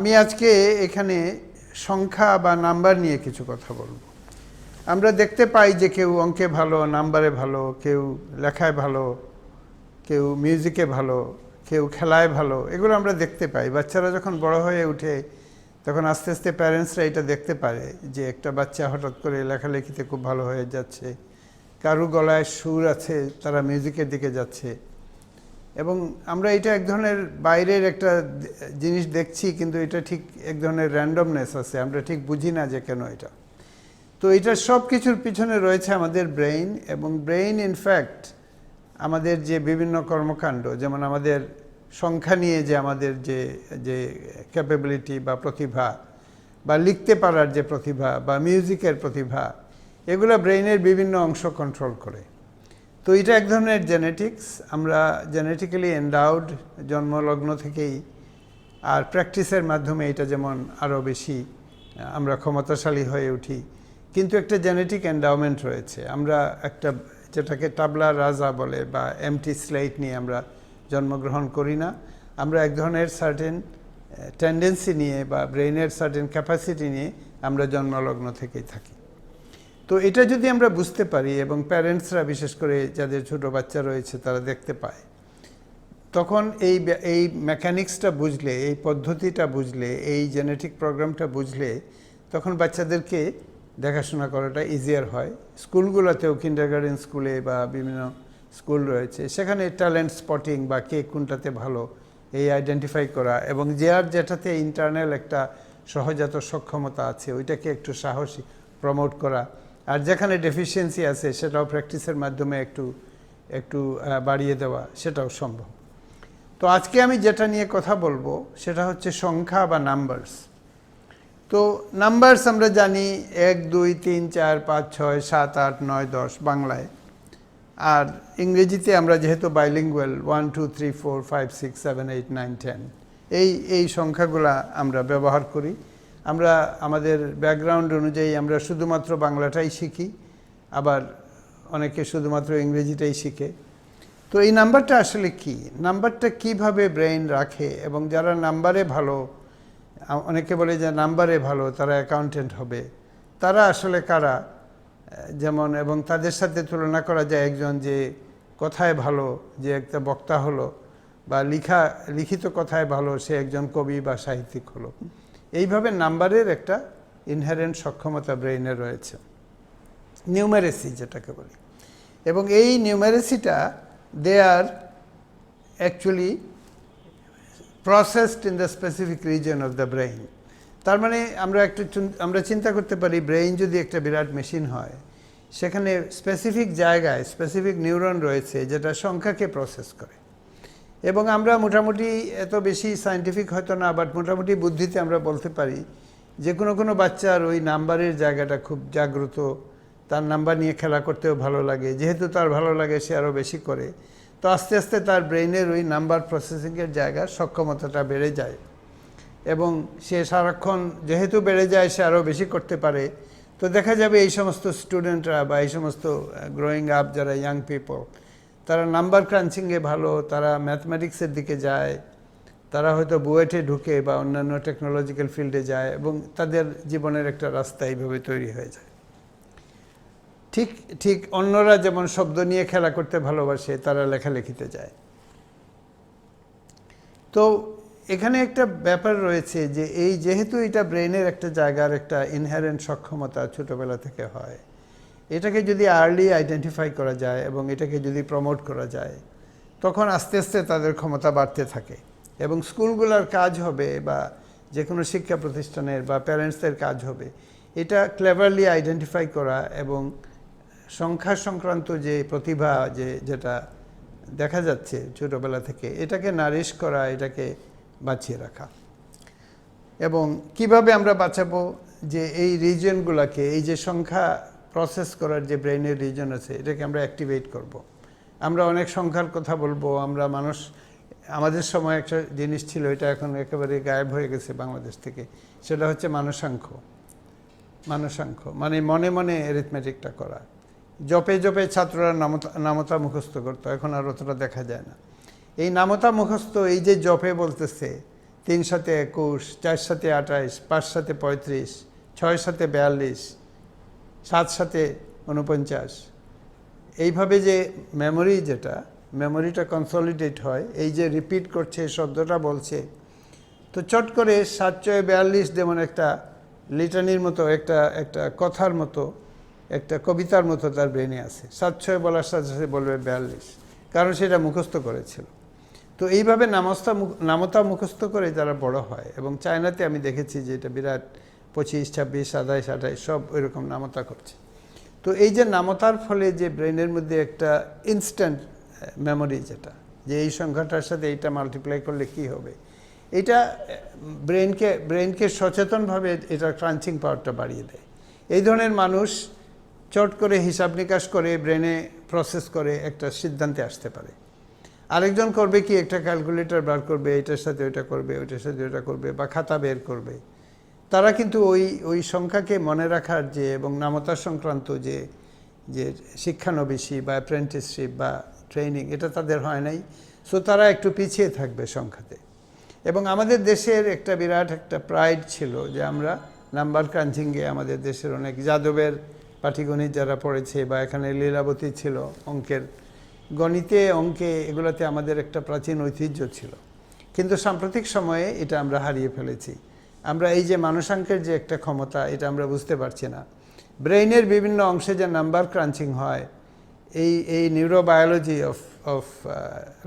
আমি আজকে এখানে সংখ্যা বা নাম্বার নিয়ে কিছু কথা বলব। আমরা দেখতে পাই যে কেউ অঙ্কে ভালো, নাম্বারে ভালো, কেউ লেখায় ভালো, কেউ মিউজিকে ভালো, কেউ খেলায় ভালো, এগুলো আমরা দেখতে পাই। বাচ্চারা যখন বড় হয়ে ওঠে তখন আস্তে আস্তে প্যারেন্টসরা এটা দেখতে পারে যে একটা বাচ্চা হঠাৎ করে লেখালেখিতে খুব ভালো হয়ে যাচ্ছে কারু গলায় সুর আছে, তারা মিউজিকের দিকে যাচ্ছে এবং আমরা এটা এক ধরনের বাইরের একটা জিনিস দেখছি, কিন্তু এটা ঠিক এক ধরনের র্যান্ডমনেস আছে। আমরা ঠিক বুঝি না যে কেন এটা। তো এটা সব কিছুর পিছনে রয়েছে আমাদের ব্রেইন এবং ব্রেইন ইনফ্যাক্ট আমাদের যে বিভিন্ন কর্মকাণ্ড, যেমন আমাদের সংখ্যা নিয়ে যে আমাদের যে যে ক্যাপাবিলিটি বা প্রতিভা, বা লিখতে পারার যে প্রতিভা, বা মিউজিকের প্রতিভা, এগুলো ব্রেইনের বিভিন্ন অংশ কন্ট্রোল করে। তো এটা এক ধরনের জেনেটিক্স আমরা জেনেটিক্যালি এন্ডাউড জন্মলগ্ন থেকেই আর প্র্যাকটিসের মাধ্যমে এটা যেমন আরও বেশি, আমরা ক্ষমতাশালী হয়ে উঠি। কিন্তু একটা জেনেটিক এন্ডাউমেন্ট রয়েছে। আমরা একটা, যেটাকে টাবলা রাজা বলে বা এমটি স্লেট নিয়ে আমরা জন্মগ্রহণ করি না। আমরা এক ধরনের সার্টেন টেন্ডেন্সি নিয়ে বা ব্রেইনের সার্টেন ক্যাপাসিটি নিয়ে আমরা জন্মলগ্ন থেকেই থাকি। তো এটা যদি আমরা বুঝতে পারি এবং প্যারেন্টসরা বিশেষ করে যাদের ছোট বাচ্চা রয়েছে তারা দেখতে পায়, তখন এই এই মেকানিক্সটা বুঝলে, এই পদ্ধতিটা বুঝলে, এই জেনেটিক প্রোগ্রামটা বুঝলে তখন বাচ্চাদেরকে দেখাশোনা করাটা ইজিয়ার হয়। স্কুলগুলোতেও কিন্ডার গার্ডেন স্কুলে বা বিভিন্ন স্কুল রয়েছে, সেখানে ট্যালেন্ট স্পটিং বা কে কোনটাতে ভালো, এই আইডেন্টিফাই করা এবং যে আর যেটাতে ইন্টারনাল একটা সহজাত সক্ষমতা আছে, ওইটাকে একটু সাহসী প্রমোট করা। আর যেখানে ডেফিসিয়েন্সি আছে, সেটাও প্র্যাকটিসের মাধ্যমে একটু একটু বাড়িয়ে দেওয়া, সেটাও সম্ভব। তো আজকে আমি যেটা নিয়ে কথা বলব, সেটা হচ্ছে সংখ্যা বা নাম্বারস তো নাম্বারস আমরা জানি এক, দুই, তিন, চার, পাঁচ, ছয়, সাত, আট, নয়, দশ বাংলায়। আর ইংরেজিতে আমরা যেহেতু bilingual one two three four five six seven eight nine ten এই এই সংখ্যাগুলা আমরা ব্যবহার করি। আমরা আমাদের ব্যাকগ্রাউন্ড অনুযায়ী আমরা শুধুমাত্র বাংলাটাই শিখি, আবার অনেকে শুধুমাত্র ইংরেজিটাই শিখে। তো এই নাম্বারটা আসলে কি? নাম্বারটা কীভাবে ব্রেইন রাখে এবং যারা নাম্বারে ভালো, অনেকে বলে যে নাম্বারে ভালো, তারা অ্যাকাউন্টেন্ট হবে। তারা আসলে কারা? যেমন, এবং তাদের সাথে তুলনা করা যায় একজন যে কথায় ভালো, যে একটা বক্তা হলো, বা লিখা, লিখিত কথায় ভালো, সে একজন কবি বা সাহিত্যিক হলো। এইভাবে নাম্বারের একটা ইনহারেন্ট সক্ষমতা ব্রেইনে রয়েছে। নিউমেরেসি যেটাকে বলি। এবং এই নিউমেরেসিটা they are actually processed in the specific region of the brain তার মানে আমরা একটু আমরা চিন্তা করতে পারি ব্রেইন যদি একটা বিরাট মেশিন হয়, সেখানে স্পেসিফিক জায়গায় স্পেসিফিক নিউরন রয়েছে যেটা সংখ্যাকে প্রসেস করে। এবং আমরা মোটামুটি এত বেশি সায়েন্টিফিক হয়তো না বাট মোটামুটি বুদ্ধিতে আমরা বলতে পারি যে কোনো কোনো বাচ্চার ওই নাম্বারের জায়গাটা খুব জাগ্রত, তার নাম্বার নিয়ে খেলা করতেও ভালো লাগে, যেহেতু তার ভালো লাগে সে আরও বেশি করে। তো আস্তে আস্তে তার ব্রেইনের ওই নাম্বার প্রসেসিংয়ের জায়গার সক্ষমতাটা বেড়ে যায় এবং সে সারাক্ষণ যেহেতু বেড়ে যায়, সে আরও বেশি করতে পারে। তো দেখা যাবে এই সমস্ত স্টুডেন্টরা বা এই সমস্ত গ্রোয়িং আপ যারা ইয়াং পিপল তারা নাম্বার ক্রাঞ্চিংয়ে ভালো, তারা ম্যাথমেটিক্সের দিকে যায়, তারা হয়তো বুয়েটে ঢুকে বা অন্যান্য টেকনোলজিক্যাল ফিল্ডে যায় এবং তাদের জীবনের একটা রাস্তা এইভাবে তৈরি হয়ে যায়। ঠিক ঠিক অন্যরা যেমন শব্দ নিয়ে খেলা করতে ভালোবাসে, তারা লেখালেখিতে যায়। তো এখানে একটা ব্যাপার রয়েছে যে, এই যেহেতু এটা ব্রেনের একটা জায়গার একটা ইনহারেন্ট সক্ষমতা ছোটোবেলা থেকে হয় এটাকে যদি আর্লি আইডেন্টিফাই করা যায় এবং এটাকে যদি প্রমোট করা যায়, তখন আস্তে আস্তে তাদের ক্ষমতা বাড়তে থাকে। এবং স্কুলগুলোর কাজ হবে বা যে কোনো শিক্ষা প্রতিষ্ঠানের বা প্যারেন্টসদের কাজ হবে, এটা ক্লেভারলি আইডেন্টিফাই করা এবং সংখ্যা সংক্রান্ত যে প্রতিভা যে যেটা দেখা যাচ্ছে ছোটোবেলা থেকে, এটাকে নারিশ করা, এটাকে বাঁচিয়ে রাখা। এবং কীভাবে আমরা বাঁচাবো যে এই রিজনগুলোকে এই যে সংখ্যা প্রসেস করার যে ব্রেইনের রিজন আছে, এটাকে আমরা অ্যাক্টিভেট করব। আমরা অনেক সংখ্যার কথা বলব, আমরা মানুষ, আমাদের সময় একটা জিনিস ছিল, এটা এখন একেবারে গায়েব হয়ে গেছে বাংলাদেশ থেকে, সেটা হচ্ছে মানুষাঙ্ক মানুষাঙ্ক মানে মনে মনে অ্যারিথমেটিকটা করা। জপে জপে ছাত্ররা নামতা নামতা মুখস্থ করতো, এখন আর অতটা দেখা যায় না। এই নামতা মুখস্থ, এই যে জপে বলতেছে, তিন সাথে একুশ, চার সাথে আঠাইশ, পাঁচ সাথে পঁয়ত্রিশ, ছয় সাথে বিয়াল্লিশ সাত সাথে উনপঞ্চাশ এইভাবে যে মেমোরি যেটা মেমোরিটা কনসলিডেট হয়, এই যে রিপিট করছে শব্দটা বলছে, তো চট করে সাত ছয় বিয়াল্লিশ যেমন একটা লিটানির মতো, একটা একটা কথার মতো, একটা কবিতার মতো তার ব্রেনে আছে। সাত ছয় বলার সাথে সাথে বলবে বিয়াল্লিশ। কারণ সেটা মুখস্থ করেছিল। তো এইভাবে নামস্তা নামতা মুখস্থ করে যারা বড় হয়। এবং চায়নাতে আমি দেখেছি যে এটা বিরাট পঁচিশ, ছাব্বিশ, সাতাইশ, আঠাইশ, সব ওইরকম নামতা করছে তো এই যে নামতার ফলে যে ব্রেনের মধ্যে একটা ইনস্ট্যান্ট মেমোরি যেটা, যে এই সংখ্যাটার সাথে এইটা মাল্টিপ্লাই করলে কি হবে? এটা ব্রেনকে ব্রেনকে সচেতনভাবে এটা ক্রাঞ্চিং পাওয়ারটা বাড়িয়ে দেয়। এই ধরনের মানুষ চট করে হিসাব নিকাশ করে, ব্রেনে প্রসেস করে একটা সিদ্ধান্তে আসতে পারে। আরেকজন করবে কি, একটা ক্যালকুলেটর বার করবে, এটার সাথে ওইটা করবে, ওইটার সাথে ওইটা করবে, বা খাতা বের করবে। তারা কিন্তু ওই ওই সংখ্যাকে মনে রাখার যে এবং নামতা সংক্রান্ত যে যে শিক্ষানবিশি বা অ্যাপ্রেন্টিসশিপ বা ট্রেনিং এটা তাদের হয় নাই। সো তারা একটু পিছিয়ে থাকবে সংখ্যাতে। এবং আমাদের দেশের একটা বিরাট একটা প্রাইড ছিল যে আমরা নাম্বার ক্রাঞ্চিংয়ে আমাদের দেশের অনেক যাদবের পাটিগণিত যারা পড়েছে বা এখানে লীলাবতী ছিল অঙ্কের, গণিতে অঙ্কে এগুলোতে আমাদের একটা প্রাচীন ঐতিহ্য ছিল। কিন্তু সাম্প্রতিক সময়ে এটা আমরা হারিয়ে ফেলেছি। আমরা এই যে মানুষাঙ্কের যে একটা ক্ষমতা, এটা আমরা বুঝতে পারছি না। ব্রেইনের বিভিন্ন অংশে যে নাম্বার ক্রাঞ্চিং হয়, এই এই নিউরোবায়োলজি অফ অফ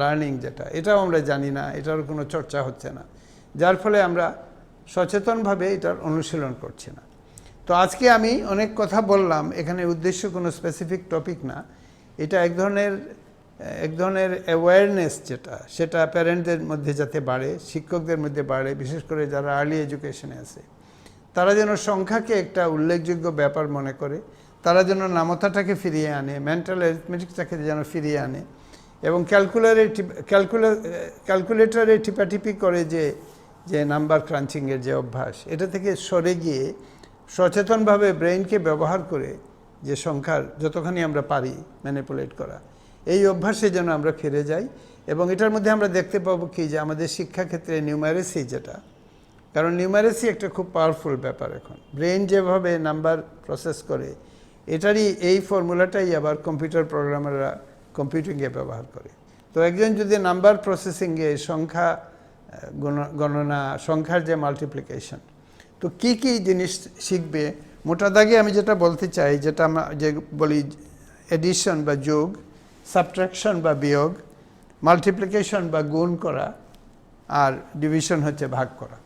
লার্নিং যেটা, এটাও আমরা জানি না এটার কোনো চর্চা হচ্ছে না। যার ফলে আমরা সচেতনভাবে এটার অনুশীলন করছি না। তো আজকে আমি অনেক কথা বললাম, এখানে উদ্দেশ্য কোনো স্পেসিফিক টপিক না। এটা এক ধরনের এক ধরনের অ্যাওয়ারনেস যেটা, সেটা প্যারেন্টদের মধ্যে যাতে বাড়ে, শিক্ষকদের মধ্যে বাড়ে, বিশেষ করে যারা আর্লি এডুকেশনে আছে। তারা যেন সংখ্যাকে একটা উল্লেখযোগ্য ব্যাপার মনে করে, তারা যেন নামতাটাকে ফিরিয়ে আনে মেন্টাল অ্যারিথমেটিক্সটাকে যেন ফিরিয়ে আনে এবং ক্যালকুলারে ক্যালকুলা ক্যালকুলেটরে টিপাটিপি করে যে যে নাম্বার ক্রাঞ্চিংয়ের যে অভ্যাস, এটা থেকে সরে গিয়ে সচেতনভাবে ব্রেইনকে ব্যবহার করে যে সংখ্যার যতখানি আমরা পারি ম্যানিপুলেট করা। এই অভ্যাসে যেন আমরা ফিরে যাই এবং এটার মধ্যে আমরা দেখতে পাবো কি যে আমাদের শিক্ষাক্ষেত্রে নিউমারেসি যেটা, কারণ নিউমারেসি একটা খুব পাওয়ারফুল ব্যাপার এখন। ব্রেন যেভাবে নাম্বার প্রসেস করে, এটারই এই ফর্মুলাটাই আবার কম্পিউটার প্রোগ্রামাররা কম্পিউটিংয়ে ব্যবহার করে। তো একজন যদি নাম্বার প্রসেসিংয়ে সংখ্যা গণনা, সংখ্যার যে মাল্টিপ্লিকেশন তো কি কি জিনিস শিখবে? মোটা দাগে আমি যেটা বলতে চাই, যেটা আমরা যে বলি এডিশন বা যোগ সাবট্রাকশন বা বিয়োগ মাল্টিপ্লিকেশন বা গুণ করা, আর ডিভিশন হচ্ছে ভাগ করা।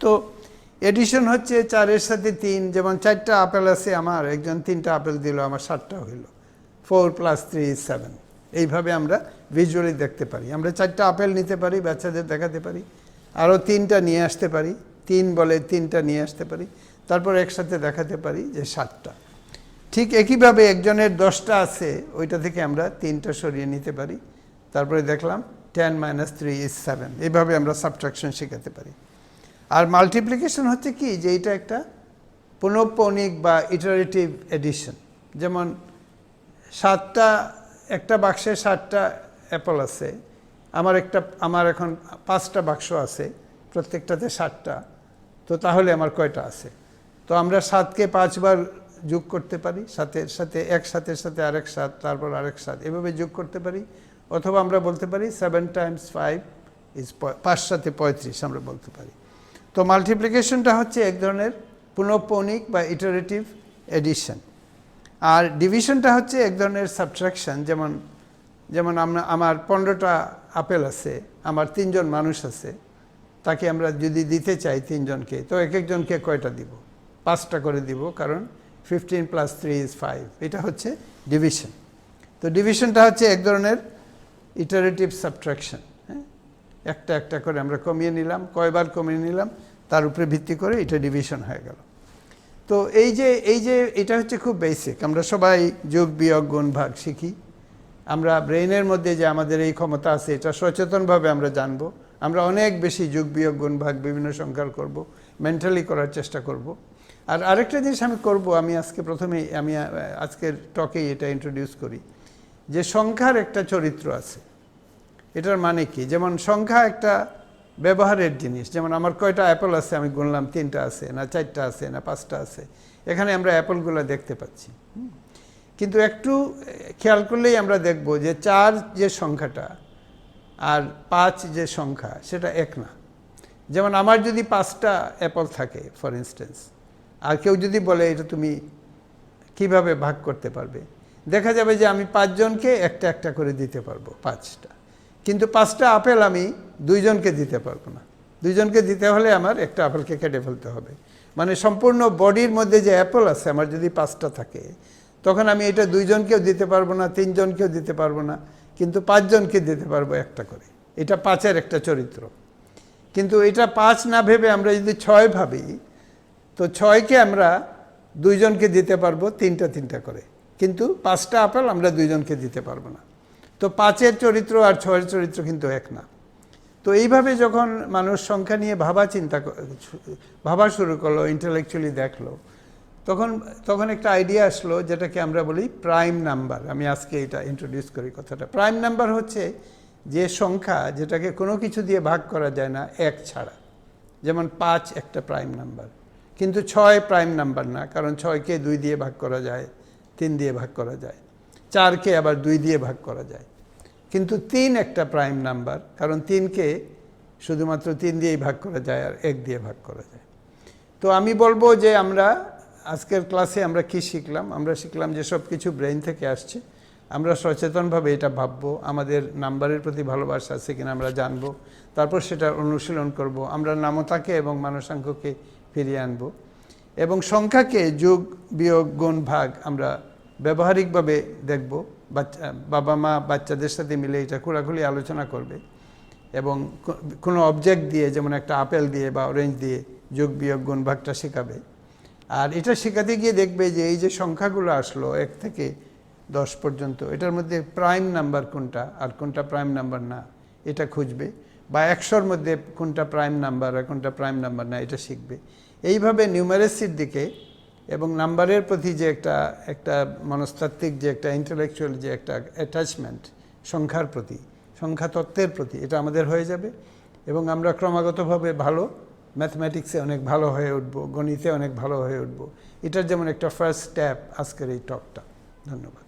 তো এডিশন হচ্ছে চারের সাথে তিন, যেমন চারটা আপেল আছে আমার, একজন তিনটা আপেল দিল, আমার সাতটা হইল। Four plus three is seven এইভাবে আমরা ভিজুয়ালি দেখতে পারি। আমরা চারটা আপেল নিতে পারি, বাচ্চাদের দেখাতে পারি। আরও তিনটা নিয়ে আসতে পারি। তিন বলে তিনটা নিয়ে আসতে পারি। তারপর একসাথে দেখাতে পারি যে সাতটা। ঠিক একইভাবে একজনের দশটা আছে, ওইটা থেকে আমরা তিনটা সরিয়ে নিতে পারি। তারপরে দেখলাম ten minus three is seven এইভাবে আমরা সাবট্রাকশন শেখাতে পারি। আর মাল্টিপ্লিকেশন হচ্ছে কি, যে এটা একটা পুনঃপৌনিক বা ইটারেটিভ এডিশন যেমন সাতটা, একটা বাক্সে সাতটা অ্যাপল আছে, আমার একটা, আমার এখন পাঁচটা বাক্স আছে, প্রত্যেকটাতে সাতটা। তো তাহলে আমার কয়টা আছে? তো আমরা সাতকে পাঁচবার যোগ করতে পারি, সাথে সাথে এক সাথের সাথে আরেক সাত তারপর আরেক সাত এভাবে যোগ করতে পারি। অথবা আমরা বলতে পারি সেভেন টাইমস ফাইভ ইজ পাঁচ সাথে পঁয়ত্রিশ আমরা বলতে পারি। তো মাল্টিপ্লিকেশনটা হচ্ছে এক ধরনের পুনঃপৌনিক বা ইটারেটিভ এডিশন আর ডিভিশনটা হচ্ছে এক ধরনের সাবট্রাকশন যেমন যেমন আমরা, আমার পনেরোটা আপেল আছে, আমার তিনজন মানুষ আছে, তাকে আমরা যদি দিতে চাই তিনজনকে, তো এক একজনকে কয়টা দিব? পাঁচটা করে দিব, কারণ fifteen plus three is five এটা হচ্ছে ডিভিশন তো ডিভিশনটা হচ্ছে এক ধরনের ইটারেটিভ সাবট্রাকশন হ্যাঁ? একটা একটা করে আমরা কমিয়ে নিলাম, কয়বার কমিয়ে নিলাম, তার উপরে ভিত্তি করে এটা ডিভিশন হয়ে গেল। তো এই যে এই যে এটা হচ্ছে খুব বেসিক আমরা সবাই যোগ, বিয়োগ, গুণ, ভাগ শিখি। আমরা ব্রেইনের মধ্যে যে আমাদের এই ক্ষমতা আছে, এটা সচেতনভাবে আমরা জানব। আমরা অনেক বেশি যোগ, বিয়োগ, গুণ, ভাগ বিভিন্ন সংখ্যার করব মেন্টালি করার চেষ্টা করব। আর আরেকটা জিনিস আমি করব, আমি আজকে প্রথমে আমি আজকের টকেই এটা ইন্ট্রোডিউস করি, যে সংখ্যার একটা চরিত্র আছে। এটার মানে কি? যেমন সংখ্যা একটা ব্যবহারের জিনিস, যেমন আমার কয়টা অ্যাপল আছে, আমি গুনলাম, তিনটা আছে, না চারটা আছে, না পাঁচটা আছে, এখানে আমরা অ্যাপলগুলো দেখতে পাচ্ছি। কিন্তু একটু খেয়াল করলেই আমরা দেখব যে চার যে সংখ্যাটা আর পাঁচ যে সংখ্যা, সেটা এক না। যেমন আমার যদি পাঁচটা অ্যাপল থাকে ফর ইনস্টেন্স আর কেউ যদি বলে এটা তুমি কীভাবে ভাগ করতে পারবে? দেখা যাবে যে আমি পাঁচজনকে একটা একটা করে দিতে পারব, পাঁচটা। কিন্তু পাঁচটা আপেল আমি দুইজনকে দিতে পারব না। দুইজনকে দিতে হলে আমার একটা আপেলকে কেটে ফেলতে হবে। মানে সম্পূর্ণ বডির মধ্যে যে অ্যাপল আছে, আমার যদি পাঁচটা থাকে, তখন আমি এটা দুইজনকেও দিতে পারব না, তিনজনকেও দিতে পারব না, কিন্তু পাঁচজনকে দিতে পারব একটা করে। এটা পাঁচের একটা চরিত্র। কিন্তু এটা পাঁচ না ভেবে আমরা যদি ছয় ভাবি তো ছয়কে আমরা দুইজনকে দিতে পারব তিনটা তিনটা করে। কিন্তু পাঁচটা আপেল আমরা দুইজনকে দিতে পারব না। তো পাঁচের চরিত্র আর ছয়ের চরিত্র কিন্তু এক না। তো এইভাবে যখন মানুষ সংখ্যা নিয়ে ভাবা চিন্তা ভাবা শুরু করল ইন্টালেকচুয়ালি দেখল, তখন তখন একটা আইডিয়া আসলো যেটাকে আমরা বলি প্রাইম নাম্বার আমি আজকে এটা ইন্ট্রোডিউস করি কথাটা। প্রাইম নাম্বার হচ্ছে যে সংখ্যা যেটাকে কোনো কিছু দিয়ে ভাগ করা যায় না, এক ছাড়া। যেমন পাঁচ একটা প্রাইম নাম্বার কিন্তু ছয় প্রাইম নাম্বার না, কারণ ছয়কে দুই দিয়ে ভাগ করা যায়, তিন দিয়ে ভাগ করা যায়। চারকে আবার দুই দিয়ে ভাগ করা যায়। কিন্তু তিন একটা প্রাইম নাম্বার কারণ তিনকে শুধুমাত্র তিন দিয়েই ভাগ করা যায় আর এক দিয়ে ভাগ করা যায়। তো আমি বলব যে আমরা আজকের ক্লাসে আমরা কি শিখলাম? আমরা শিখলাম যে সব কিছু ব্রেন থেকে আসছে। আমরা সচেতনভাবে এটা ভাববো, আমাদের নাম্বারের প্রতি ভালোবাসা আছে কিনা আমরা জানব, তারপর সেটা অনুশীলন করব। আমরা নামতাকে এবং মানসাঙ্ককে ফিরিয়ে আনব। এবং সংখ্যাকে যোগ, বিয়োগ, গুণ, ভাগ আমরা ব্যবহারিকভাবে দেখব। বাচ্চা, বাবা, মা, বাচ্চাদের সাথে মিলে এটা খোলাখুলি আলোচনা করবে। এবং কোনো অবজেক্ট দিয়ে, যেমন একটা আপেল দিয়ে বা অরেঞ্জ দিয়ে যোগ, বিয়োগ, গুণ, ভাগটা শেখাবে। আর এটা শেখাতে গিয়ে দেখবে যে এই যে সংখ্যাগুলো আসলো এক থেকে দশ পর্যন্ত, এটার মধ্যে প্রাইম নাম্বার কোনটা? আর কোনটা প্রাইম নাম্বার না? এটা খুঁজবে। বা একশোর মধ্যে কোনটা প্রাইম নাম্বার আর কোনটা প্রাইম নাম্বার না, এটা শিখবে। এইভাবে নিউমারেসির দিকে এবং নাম্বারের প্রতি যে একটা একটা মনস্তাত্ত্বিক যে একটা ইন্টেলেকচুয়াল যে একটা অ্যাটাচমেন্ট সংখ্যার প্রতি সংখ্যা তত্ত্বের প্রতি, এটা আমাদের হয়ে যাবে। এবং আমরা ক্রমাগতভাবে ভালো ম্যাথমেটিক্সে অনেক ভালো হয়ে উঠব, গণিতে অনেক ভালো হয়ে উঠব। এটার যেমন একটা ফার্স্ট স্টেপ আজকের এই টকটা ধন্যবাদ।